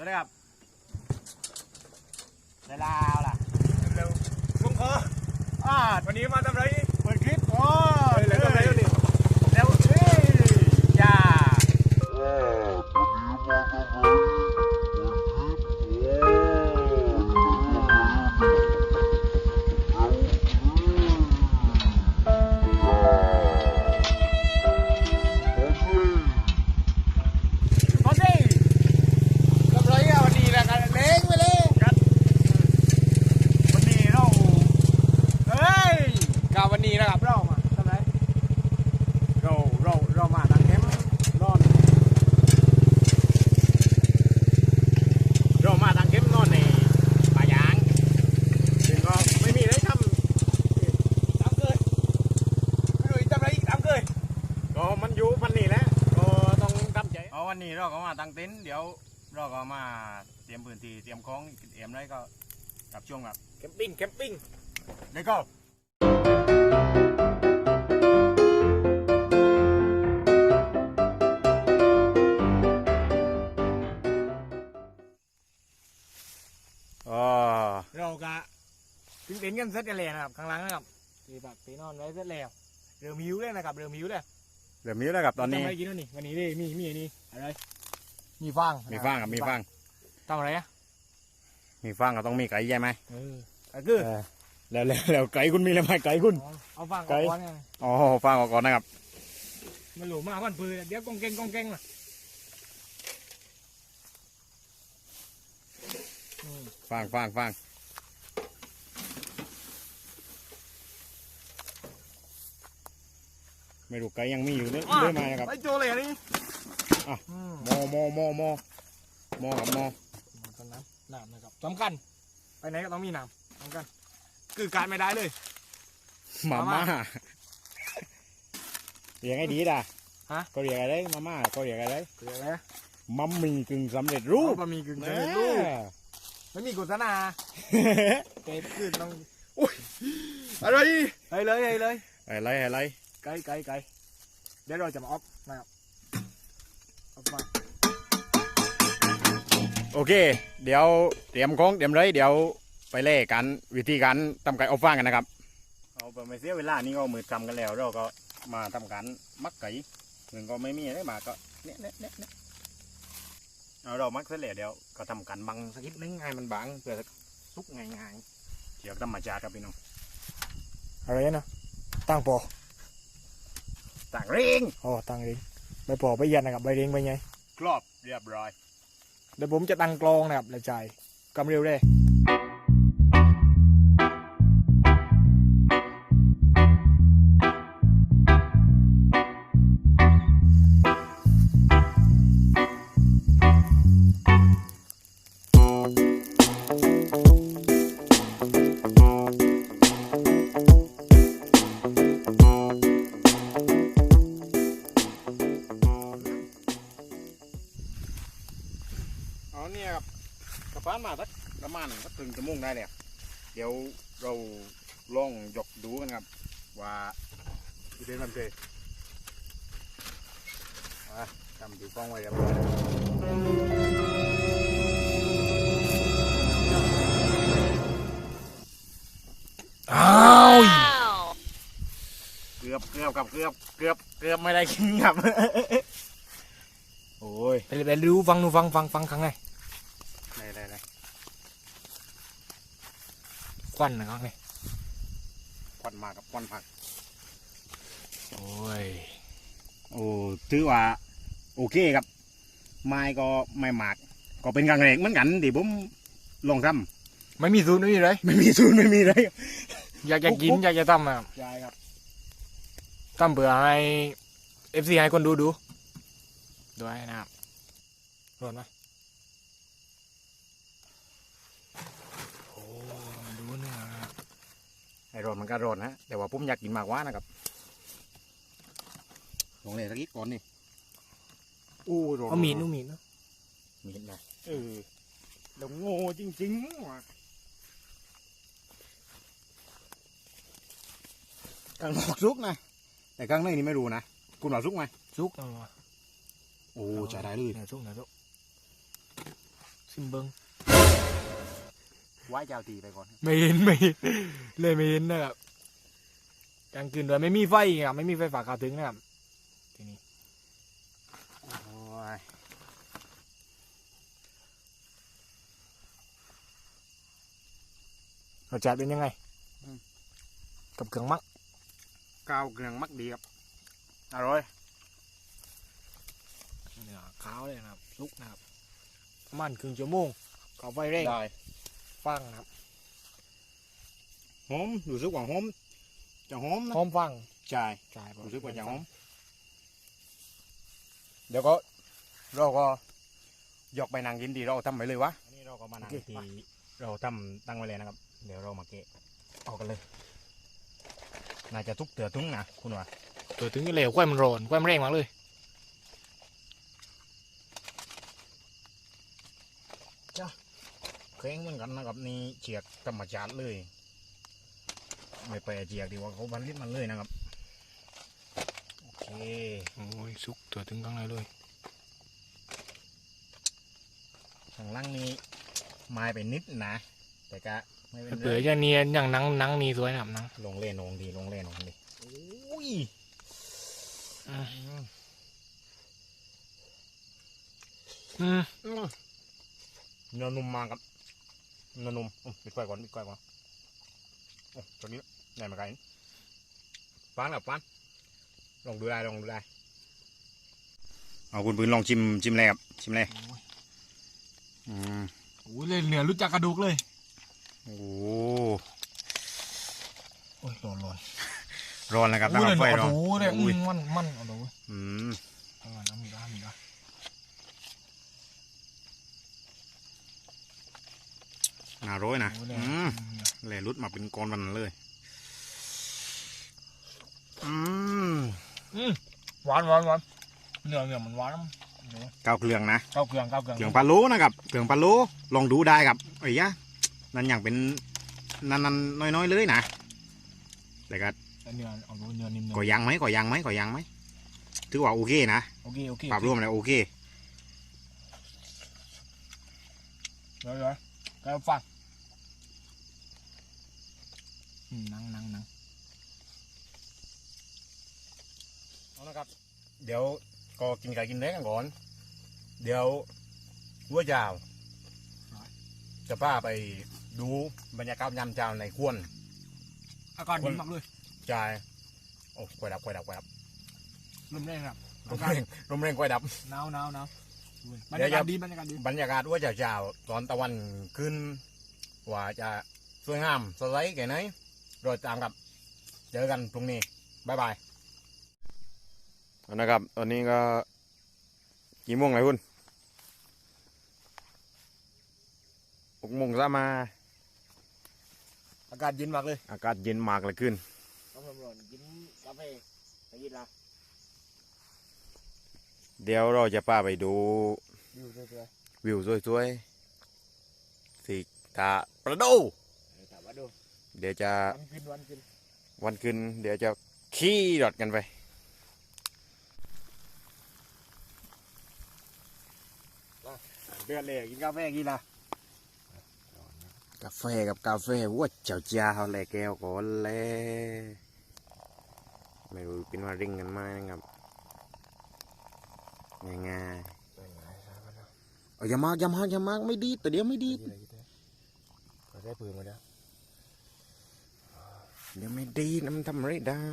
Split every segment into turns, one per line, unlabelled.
วัสดีครับเวลาเอาล่ะ
เร็วลุงคอ
อ่า
วันนี้มาทำไรนี่ ก็มาทา
งเต็นท์เดี๋ยวเราก็มาเตรียมพื้นที่เตรียมของเตรียมอะไรก็กับช่วงกับ
แคมปิ้งแคมปิ้ง
เด็กก็อ๋อ
เรากะถึงเต็นท์กันเสร็จกันแล้วนะครับข้างหล่างนะครับตีปักตีนอนไว้เสร็จแล้วเริ่มหิวแล้วนะครับเริ่มหิวแล้ว
เดี๋ยวมีแล้วกับตอนนี้
ทำอะไรกินแล้วนี่วันนี้ดิมีมีอันนี้อะไร มีฟาง
มีฟางกับมีฟาง
ทำอะไรอะ
มีฟางก็ต้องมีไก่ใช่ไหม
เออก็คือ
เออแล้วแล้วแล้วไก่คุณมีอะไรไหมไก่คุณ
เอาเอาฟาง
ไก่
ก่อนไง
อ๋อฟางออกก่อนนะครับ
มันหลูมามันปืนเดี๋ยวกองเก่งกองเก่งนะอืม
ฟางฟางฟางไม่รู้ไก่ยังมีอยู่เรื่อยเรื่อยมานะครับ
ไปโจเลยอันนี้
อะ
อืม
มอมอมอมอมอกับมอ
ต้นน้ำน้ำนะครับสำคัญ ไปไหนก็ต้องมีน้ำสำคัญคือการไม่ได้เลย
มา
มาม่า
ม่าเรียกให้ดีด่ะ
ฮะ
ก็เรียกอะไรมาม่าก็เรียกอะไร
เรียกอะไรนะ
มัมมี่กึ่งสำเร็จรูป
บะหมี่กึ่งสำเร็จรูปไม่มีโฆษณาเก็บขึ้นต้องอุ้ยอะไรให้เลยให้เลย
อะไรอะไร
ไกลไกลไกลเดี๋ยวเราจะมาออฟนะครับ
โอเค เดี๋ยวเตรียมของเตรียมเลยเดี๋ยวไปเล่กันวิธีการทำไก่อบฟางกันนะครับเอาไปไม่เสียเวลานี่ก็มือทำกันแล้วเราก็มาทำการมักไก่เงินก็ไม่มีอะไรมาก็เนี่ยเนี่ยเนี่ยเนี่ยเอาเรามักเสร็จแล้วเดี๋ยวก็ทำการบังสักนิดนึงให้มันบางเพื่อสุกง่ายๆเดี๋ยวธรรมชาติครับพี่น้อง
อะไรนะตั้งปอ
ต่างเร่ง
อ๋อตั้งเองใบปอใบยันนะครับใบเรียงใบไง
ครอบเรียบร้อย
เดี๋ยวผมจะตั้งกลองนะครับแล้วจ่ายกำเร็ว
เลย ณสักครึ่งชั่วโมงได้แล้วเดี๋ยวเราลองยกดูกันครับ ว่าอีเป็นมันเคยอะทำถือกล้องไว้เรียบร้อยแล้ว
อ้าว
เกือบเกือบกับเกือบเกือบเกือบไม่ได้กินครับ โอ้ย
ไปไปดูฟังดูฟังฟังฟังครั้งไง
ได้ได้ได้
ควันนะครั้งไง
ควันมากับควันผัก
โอ้ย
โอ้ถือว่า โอเคครับ ไม้ก็ไม่หมาก ก็เป็นกลางแรงเหมือนกันที่ผมลองท
ไม่มีศูนย์ไม่มีเลยำ
ไม่มีศูนย์ไม่มีอะไร
อยากจะกิน
ปุ๊บ
อยากจะทำนะครับ
ใช่ครับ
ทำเผื่อให้เอฟซีให้คนดูดูด้วยนะครับร้อนไหมโอ้ดูเนื้อนะครับ
ไอ ร้อนมันก็ร้อนนะแต่ว่าผมอยากกินมากกว่านะครับลองเลยสักนิดก่อนนี่อู้ร้อน
เอามีดนู่มีดเนอะ
มีดนะเออเราโง่จริงๆว่ะกลางนอกซุกนะแต่กลางในนี่ไม่รู้นะคุณว่าซุกไหม
ซุกเอามา
โอ้ใช้ได้เลย
เนื้อซุกเนื้อซุกชิมเบิ้ง
ไว้เจ้าตีไปก่อน
ไม่เห็นไม่เห็นเลยไม่เห็นนะครับกลางคืนโดยไม่มีไฟครับไม่มีไฟฟ้าเข้าถึงนะครับทีนี้
โอ้ย
รสชาติเป็นยังไง กับเครื่องมัก
กาวเกลืองมักดีครับอร่อย
เนื้อขาวเลยนะครับลุกนะครับประมันครึ่งชั่วโมงเขาไฟแรง
ได้
ฟังนะครับ
หอมรู้สึกว่าหอมจะหอมนะ
หอมฟัง
ใช่
ใช่ปะ
รู้สึกว่าจะหอม เดี๋ยวก็เราก็ยกไปนางกินดีเราทำไปเลยวะอันนี้เราก็มานั่งที่เราทำตั้งไว้เลยนะครับ เดี๋ยวเรามาเกะออกกันเลยน่าจะทุกเตือทุ้งนะคุณว่า
ตัวถึงเหลวกล้วยมันร้อนกล้วยมันแรงมากเลย
เคร่งเหมือนกันนะครับนี่เฉียกธรรมชาติเลยไม่ไปเฉียกดีกว่าเขาบันลิตมันเลยนะครับโอเค
โอ้ยสุกตัวถึงข้างในเลย
ข้างล่างนี้ไม้ไปนิดนะ แต่ก็ไม่เป็น
เปลื
ไร
อยจะเนียนอย่างหนังหนังนี่สวยนะครับหนัง
ลงเล่นลงดีลงเล่นลงดีโอ้ย
อืม
อืม
อืม
เนื้อนุ่มมากครับเนื้อนุ่มอุ๊ยปิดไฟก่อนปิดไฟก่อนโอ้ตัวนี้ไหนมาไกลนี่ปานกับปานลองดูได้ลองดูได้เอาคุณปืนลองชิมชิมเลยครับชิมเลยอืม
โอ้ยเลยเหนือรู้จักกระดูกเลย
โอ้
โอ้ยร้อนร้อน
ร้อนแล้วครับ
โอ้ยเลย
ไฟ
เอา
ร้อน
ดูเลยอื
อุ้ย
มมันมันเอาดู
อืม
เอามาน้ำมีด้ามีด้า
น่าร้อยนะ
โอ้ยเลย
อืมแหล่รุดมาเป็นก้อนวันนั้นเลยอืม
อืมหวานหวานหวานเนื้อเนื้อมันหวานนะเดี๋ยว
เกาเครื่องนะ
เก้าเครื่องเก้าเครื่อง
เครื่องพะโล้นะครับเครื่องพะโล้ลองดูได้ครับไอ้ยะนั่นอย่างเป็นนันนันๆน้อยๆเลยนะแต่ก็
เนื้อเอาดูเนื้อนิ่ม
ก็ยังไหมก็ยังไหมก็ยังไหมถือว่าโอเคนะ
โอเคโอเค
ปรับรวมแล้วโอเค
เดี๋ยวเดี๋ยวแกฟังอืมห นังหนังหนัง
เอาละครับ เดี๋ยวก็กินไก่กินเนื้อกันก่อน เดี๋ยววัวจาว จะพาไปดูบรรยากาศยามเช้าในควน
อากาศดีมากเลย
จายโอ้ควายดับควายดับควายดับ
ลมแรงครับ
ลมแรงลมแรงควายดับ
หนาวหนาวหนาวอุ้ยบรร
เดี๋ย
ยาวกาศ
จะ
ดีบรรยากาศดี
บรรยากาศว่าจะเช้าตอนตะวันขึ้นว่าจะสวยงามสดใสแค่ไหน รอตามครับ เจอกันพรุ่งนี้บายบายนะครับตอนนี้ก็กี่โมงไหนคุณหกโมงซะมา
อากาศเย็นมากเลย
อากาศเย็นมากเลยขึ้น
น้ำร้อนกินกาแฟไปกินละ
เดี๋ยวเราจะพาไปดู
อยู่เรื่อย
วิวสวยๆสีตาประดู
ๆถามว่าดู
เดี๋ยวจะ
วันขึ้นวันขึ้น
วันขึ้น เดี๋ยวจะขี่รถกันไป
เดือดเลยกินกาแฟกินละ
กาแฟกับกาแฟว่าเจ้าจ้าเขาแลแก้วก่อนแลไม่รู้เป็นว่าริงกันไหมนะครับง่ายๆเอาอย่ามากอย่ามากอย่ามากไม่ดีแต่เดี๋ยวไม่ดี
ก็ได้ปืนมาแล้ว
เดี๋ยวไม่ดีนะมันทำไรได้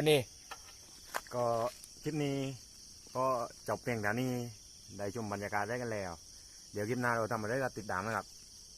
วันนี้
ก็คลิปนี้ก็จบเพียงเท่านี้ได้ชมบรรยากาศได้กันแล้ว เดี๋ยวคลิปหน้าเราทำอะไรก็ติดตามนะครับ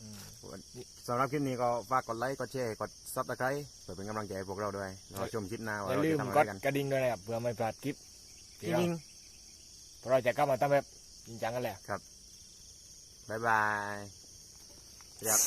อืม
สำหรับคลิปนี้ก็ฝากกดไลค์กดแชร์กดซับสไครต์เพื่อเป็นกำลังใจให้พวกเราด้วยเราชมคลิปหน้าว่า
อย่า
เรา
ลื
จะ
ม
ทำอะ
ก
ไร
ด
กัน
กระดิ่งด้วยนะครับเพื่อไม่พลาดคลิป
จริง
เพราะเราจะกลับมาทำแบบจริงจังกันแล้ว
ๆบ๊ายบายครับ